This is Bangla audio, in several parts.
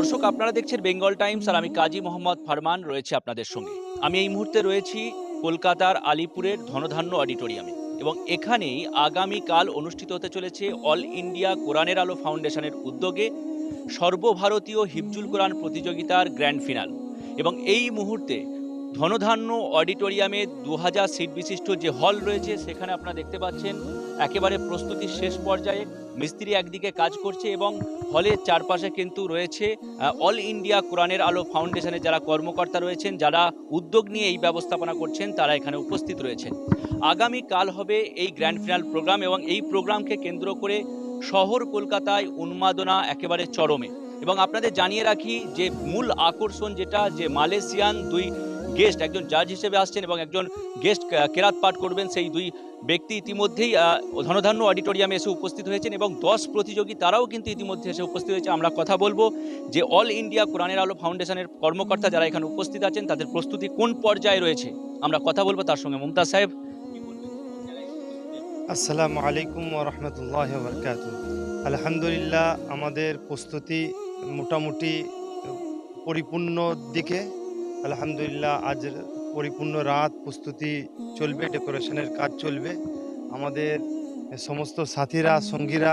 দর্শক, আপনারা দেখছেন বেঙ্গল টাইমস আর আমি কাজী মোহাম্মদ ফারমান রয়েছে আপনাদের সঙ্গে। আমি এই মুহূর্তে রয়েছি কলকাতার আলিপুরের ধনধান্য অডিটোরিয়ামে এবং এখানেই আগামীকাল অনুষ্ঠিত হতে চলেছে অল ইন্ডিয়া কোরআনের আলো ফাউন্ডেশনের উদ্যোগে সর্বভারতীয় হিফজুল কোরআন প্রতিযোগিতার গ্র্যান্ড ফিনাল। এবং এই মুহূর্তে ধনধান্য অডিটোরিয়ামে দু হাজার সিট বিশিষ্ট যে হল রয়েছে, সেখানে আপনারা দেখতে পাচ্ছেন একেবারে প্রস্তুতির শেষ পর্যায়ে মিস্ত্রি একদিকে কাজ করছে এবং হলের চারপাশে কিন্তু রয়েছে অল ইন্ডিয়া কোরআনের আলো ফাউন্ডেশনের যারা কর্মকর্তা রয়েছেন, যারা উদ্যোগ নিয়ে এই ব্যবস্থাপনা করছেন, তারা এখানে উপস্থিত রয়েছেন। আগামী কাল হবে এই গ্র্যান্ড ফিনাল প্রোগ্রাম এবং এই প্রোগ্রামকে কেন্দ্র করে শহর কলকাতায় উন্মাদনা একেবারে চরমে। এবং আপনাদের জানিয়ে রাখি যে মূল আকর্ষণ যেটা, যে মালয়েশিয়ান দুই গেস্ট, একজন জাজ হিসেবে আসছেন এবং একজন গেস্ট কেরাত পাঠ করবেন। সেই দুই ব্যক্তি ইতিমধ্যেই ধনধান্য অডিটোরিয়ামে এসে উপস্থিত হয়েছেন এবং দশ প্রতিযোগী তারাও কিন্তু ইতিমধ্যে এসে উপস্থিত হয়েছে। আমরা কথা বলব যে অল ইন্ডিয়া কোরআনের আলো ফাউন্ডেশনের কর্মকর্তা যারা এখানে উপস্থিত আছেন, তাদের প্রস্তুতি কোন পর্যায়ে রয়েছে? আমরা কথা বলব তার সঙ্গে মুমতাজ সাহেব। আসসালামু আলাইকুম রহমতুল্লাহ বরকাত আলহামদুলিল্লাহ, আমাদের প্রস্তুতি মোটামুটি পরিপূর্ণ দিকে আলহামদুলিল্লাহ, আজ পরিপূর্ণ রাত, প্রস্তুতি চলবে ডেকোরেশনের কাজ চলবে। আমাদের সমস্ত সাথীরা, সঙ্গীরা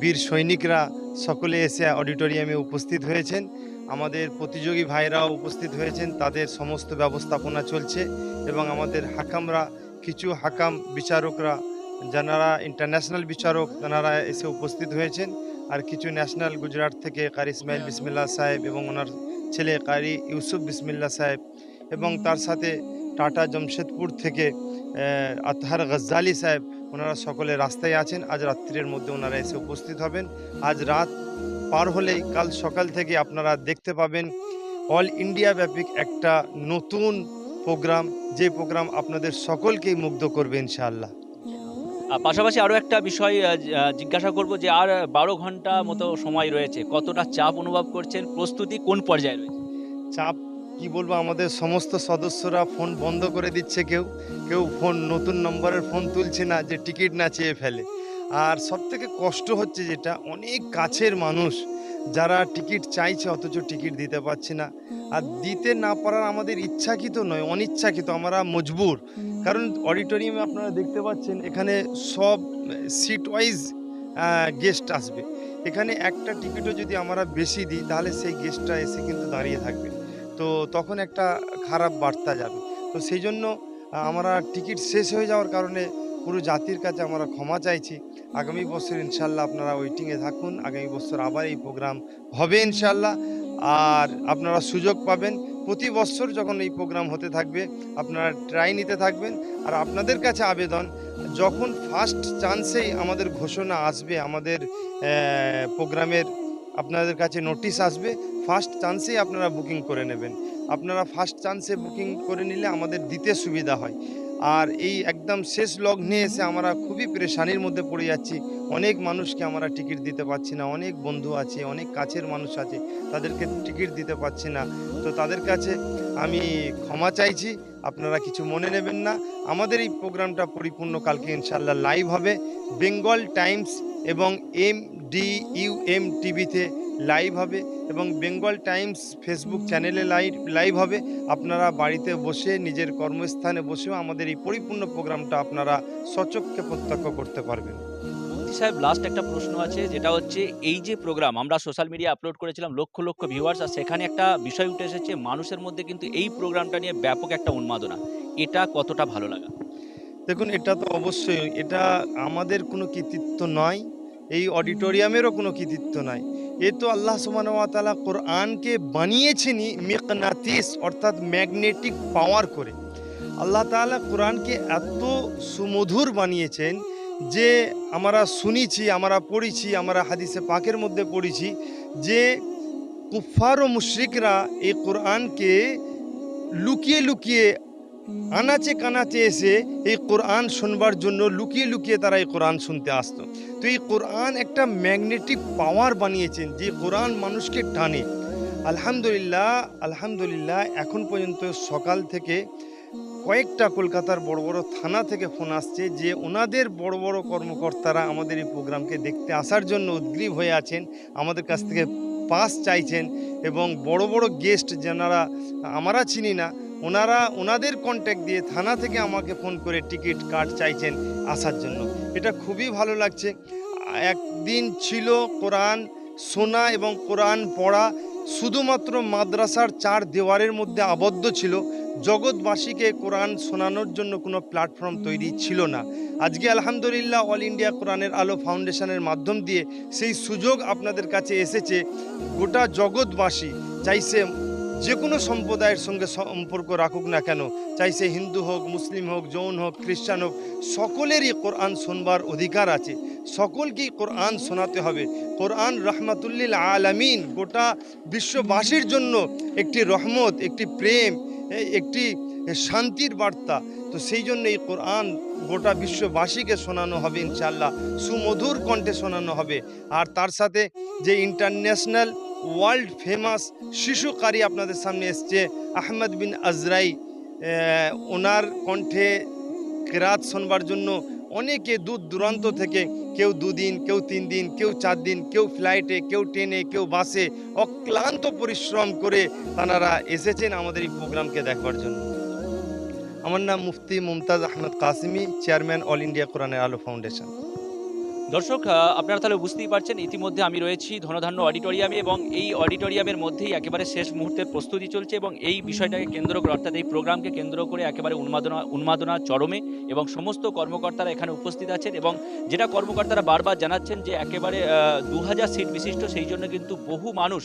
বীর সৈনিকরা সকলে এসে অডিটোরিয়ামে উপস্থিত হয়েছেন। আমাদের প্রতিযোগী ভাইরাও উপস্থিত হয়েছেন, তাদের সমস্ত ব্যবস্থাপনা চলছে এবং আমাদের হাকামরা, কিছু হাকাম বিচারকরা যারা ইন্টারন্যাশনাল বিচারক তারা এসে উপস্থিত হয়েছেন। আর কিছু ন্যাশনাল গুজরাট থেকে কারি ইসমাইল বিসমিল্লা সাহেব এবং ওনার ছেলে কারি ইউসুফ বিসমিল্লা সাহেব এবং তার সাথে টাটা জমশেদপুর থেকে আতহার গজ্জালি সাহেব, ওনারা সকলে রাস্তায় আছেন। আজ রাত্রির মধ্যে ওনারা এসে উপস্থিত হবেন। আজ রাত পার হলেই কাল সকাল থেকে আপনারা দেখতে পাবেন অল ইন্ডিয়া ব্যাপিক একটা নতুন প্রোগ্রাম। যে প্রোগ্রাম আপনাদের সকলকেই মুগ্ধ করবে ইনশাআল্লাহ। পাশাপাশি আরও একটা বিষয় জিজ্ঞাসা করব যে আর বারো ঘণ্টা মতো সময় রয়েছে, কতটা চাপ অনুভব করছেন, প্রস্তুতি কোন পর্যায়ে রয়েছে? চাপ কি বলব, আমাদের সমস্ত সদস্যরা ফোন বন্ধ করে দিচ্ছে কেউ কেউ ফোন, নতুন নম্বরের ফোন তুলছে না, যে টিকিট না চেয়ে ফেলে। আর সবথেকে কষ্ট হচ্ছে যেটা, অনেক কাছের মানুষ যারা টিকিট চাইছে অথচ টিকিট দিতে পারছে না। আর দিতে না পারার আমাদের ইচ্ছাকৃত নয় অনিচ্ছাকৃত আমরা মজবুর। কারণ অডিটোরিয়ামে আপনারা দেখতে পাচ্ছেন এখানে সব সিট ওয়াইজ গেস্ট আসবে। এখানে একটা টিকিটও যদি আমরা বেশি দিই তাহলে সেই গেস্টটা এসে কিন্তু দাঁড়িয়ে থাকবে। তো তখন একটা খারাপ বার্তা যাবে। তো সেই জন্য আমরা টিকিট শেষ হয়ে যাওয়ার কারণে পুরো জাতির কাছে আমরা ক্ষমা চাইছি। আগামী বছর ইনশাল্লাহ আপনারা ওয়েটিংয়ে থাকুন। আগামী বছর আবার এই প্রোগ্রাম হবে ইনশাল্লাহ। আর আপনারা সুযোগ পাবেন। প্রতি বছর যখন এই প্রোগ্রাম হতে থাকবে, আপনারা ট্রাই নিতে থাকবেন। আর আপনাদের কাছে আবেদন, যখন ফার্স্ট চান্সেই আমাদের ঘোষণা আসবে, আমাদের প্রোগ্রামের আপনাদের কাছে নোটিশ আসবে ফার্স্ট চান্সেই আপনারা বুকিং করে নেবেন। আপনারা ফার্স্ট চান্সে বুকিং করে নিলে আমাদের দিতে সুবিধা হয়। আর এই একদম শেষ লগ্নে এসে আমরা খুবই পেরেশানির মধ্যে পড়ে যাচ্ছি। অনেক মানুষকে আমরা টিকিট দিতে পারছি না, অনেক বন্ধু আছে, অনেক কাছের মানুষ আছে, তাদেরকে টিকিট দিতে পারছি না। তো তাদের কাছে আমি ক্ষমা চাইছি, আপনারা কিছু মনে নেবেন না। আমাদের এই প্রোগ্রামটা পরিপূর্ণ কালকে ইনশাল্লাহ লাইভ হবে। বেঙ্গল টাইমস এবং এম ডি ইউ এম টিভিতে লাইভ হবে এবং বেঙ্গল টাইমস ফেসবুক চ্যানেলে লাইভ লাইভ হবে। আপনারা বাড়িতে বসে নিজের কর্মস্থানে বসেও আমাদের এই পরিপূর্ণ প্রোগ্রামটা আপনারা সচক্ষে প্রত্যক্ষ করতে পারবেন। সাহেব লাস্ট একটা প্রশ্ন আছে যেটা হচ্ছে এই যে প্রোগ্রাম আমরা সোশ্যাল মিডিয়া আপলোড করেছিলাম লক্ষ লক্ষ ভিউয়ার্স আর সেখানে একটা বিষয় উঠে এসেছে মানুষের মধ্যে কিন্তু এই প্রোগ্রামটা নিয়ে ব্যাপক একটা উন্মাদনা। এটা কতটা ভালো লাগা? দেখুন এটা তো অবশ্যই এটা আমাদের কোনো কৃতিত্ব নয় এই অডিটোরিয়ামেরও কোনো কৃতিত্ব নয়। এ তো আল্লাহ সুবাহতালা কোরআনকে বানিয়েছেনই মেকনাতিস, অর্থাৎ ম্যাগনেটিক পাওয়ার করে। আল্লাহ তাআলা কোরআনকে এত সুমধুর বানিয়েছেন যে আমরা শুনেছি, আমরা পড়েছি, আমরা হাদিসে পাকের মধ্যে পড়েছি যে কুফার ও মুশরিকরা এই কোরআনকে লুকিয়ে লুকিয়ে আনাচে কানাচে এসে এই কোরআন শুনবার জন্য লুকিয়ে লুকিয়ে তারা এই কোরআন শুনতে আসতো। তো এই কোরআন একটা ম্যাগনেটিক পাওয়ার বানিয়েছেন যে কোরআন মানুষকে টানে। আলহামদুলিল্লাহ আলহামদুলিল্লাহ, এখন পর্যন্ত সকাল থেকে কয়েকটা কলকাতার বড় বড় থানা থেকে ফোন আসছে যে ওনাদের বড় বড় কর্মকর্তারা আমাদের এই প্রোগ্রামকে দেখতে আসার জন্য উদ্গ্রীব হয়ে আছেন, আমাদের কাছ থেকে পাস চাইছেন এবং বড় বড় গেস্ট যারা, আমরা চিনি না ওনারা ওনাদের কন্ট্যাক্ট দিয়ে থানা থেকে আমাকে ফোন করে টিকিট কার্ড চাইছেন আসার জন্য। এটা খুবই ভালো লাগছে। একদিন ছিল কোরআন শোনা এবং কোরআন পড়া শুধুমাত্র মাদ্রাসার চার দেওয়ারের মধ্যে আবদ্ধ ছিল। জগৎবাসীকে কোরআন শোনানোর জন্য কোনো প্ল্যাটফর্ম তৈরি ছিল না। আজকে আলহামদুলিল্লাহ অল ইন্ডিয়া কোরআনের আলো ফাউন্ডেশনের মাধ্যম দিয়ে সেই সুযোগ আপনাদের কাছে এসেছে। গোটা জগৎবাসী চাইছে যে কোনো সম্প্রদায়ের সঙ্গে সম্পর্ক রাখুক না কেন, চাই সে হিন্দু হোক, মুসলিম হোক, জৈন হোক, খ্রিস্টান হোক, সকলেরই কোরআন শোনবার অধিকার আছে। সকলকেই কোরআন শোনাতে হবে। কোরআন রহমাতুল্লিল আলামিন গোটা বিশ্ববাসীর জন্য একটি রহমত, একটি প্রেম একটি শান্তির বার্তা। তো সেই জন্য এই কোরআন গোটা বিশ্ববাসীকে শোনানো হবে ইনশাল্লাহ সুমধুর কণ্ঠে শোনানো হবে। আর তার সাথে যে ইন্টারন্যাশনাল ওয়ার্ল্ড ফেমাস শিশু কারি আপনাদের সামনে এসছে, আহমদ বিন আজরাই। ওনার কণ্ঠে কেরাত শোনবার জন্য অনেকে দূর দূরান্ত থেকে কেউ দুদিন, কেউ তিন দিন, কেউ চার দিন, কেউ ফ্লাইটে কেউ ট্রেনে কেউ বাসে অক্লান্ত পরিশ্রম করে তারা এসেছেন আমাদের এই প্রোগ্রামকে দেখবার জন্য। আমার নাম Mufti Mumtaz Ahmad Qasimi chairman all India কোরআনের আলো ফাউন্ডেশন দর্শক আপনারা তাহলে বুঝতেই পারছেন, ইতিমধ্যে আমি রয়েছি ধনধান্য অডিটোরিয়ামে এবং এই অডিটোরিয়ামের মধ্যেই একেবারে শেষ মুহূর্তের প্রস্তুতি চলছে এবং এই বিষয়টাকে কেন্দ্র করে, অর্থাৎ এই প্রোগ্রামকে কেন্দ্র করে একেবারে উন্মাদনা উন্মাদনা চরমে এবং সমস্ত কর্মকর্তারা এখানে উপস্থিত আছেন এবং যেটা কর্মকর্তারা বারবার জানাচ্ছেন যে একেবারে দু হাজার সিট বিশিষ্ট, সেই জন্য কিন্তু বহু মানুষ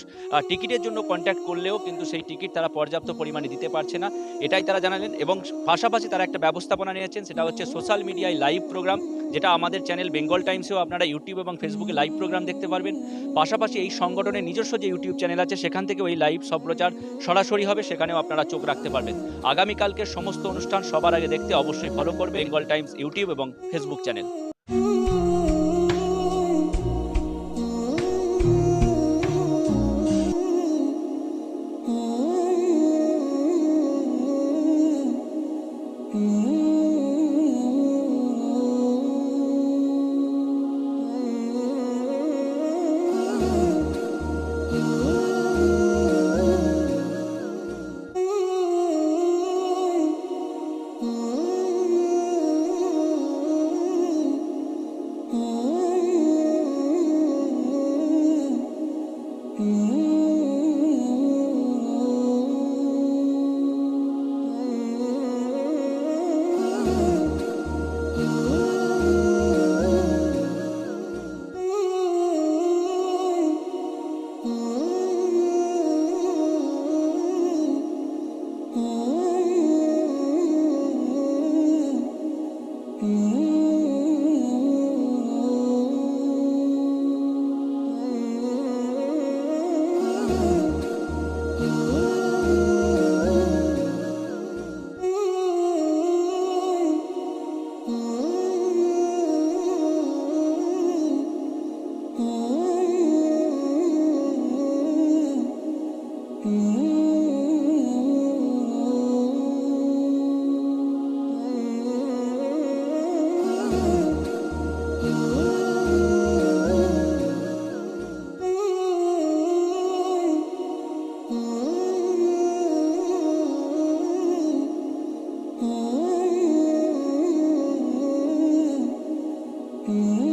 টিকিটের জন্য কন্ট্যাক্ট করলেও কিন্তু সেই টিকিট তারা পর্যাপ্ত পরিমাণে দিতে পারছে না। এটাই তারা জানালেন এবং পাশাপাশি তারা একটা ব্যবস্থাপনা নিয়েছেন, সেটা হচ্ছে সোশ্যাল মিডিয়ায় লাইভ প্রোগ্রাম যেটা আমাদের চ্যানেল বেঙ্গল টাইমসেও আপনারা ইউটিউব এবং ফেসবুকে লাইভ প্রোগ্রাম দেখতে পারবেন। পাশাপাশি এই সংগঠনের নিজস্ব যে ইউটিউব চ্যানেল আছে, সেখান থেকেও এই লাইভ সম্প্রচার সরাসরি হবে, সেখানেও আপনারা চোখ রাখতে পারবেন। আগামীকালকের সমস্ত অনুষ্ঠান সবার আগে দেখতে অবশ্যই ফলো করবে বেঙ্গল টাইমস ইউটিউব এবং ফেসবুক চ্যানেল Ooh. Mm-hmm.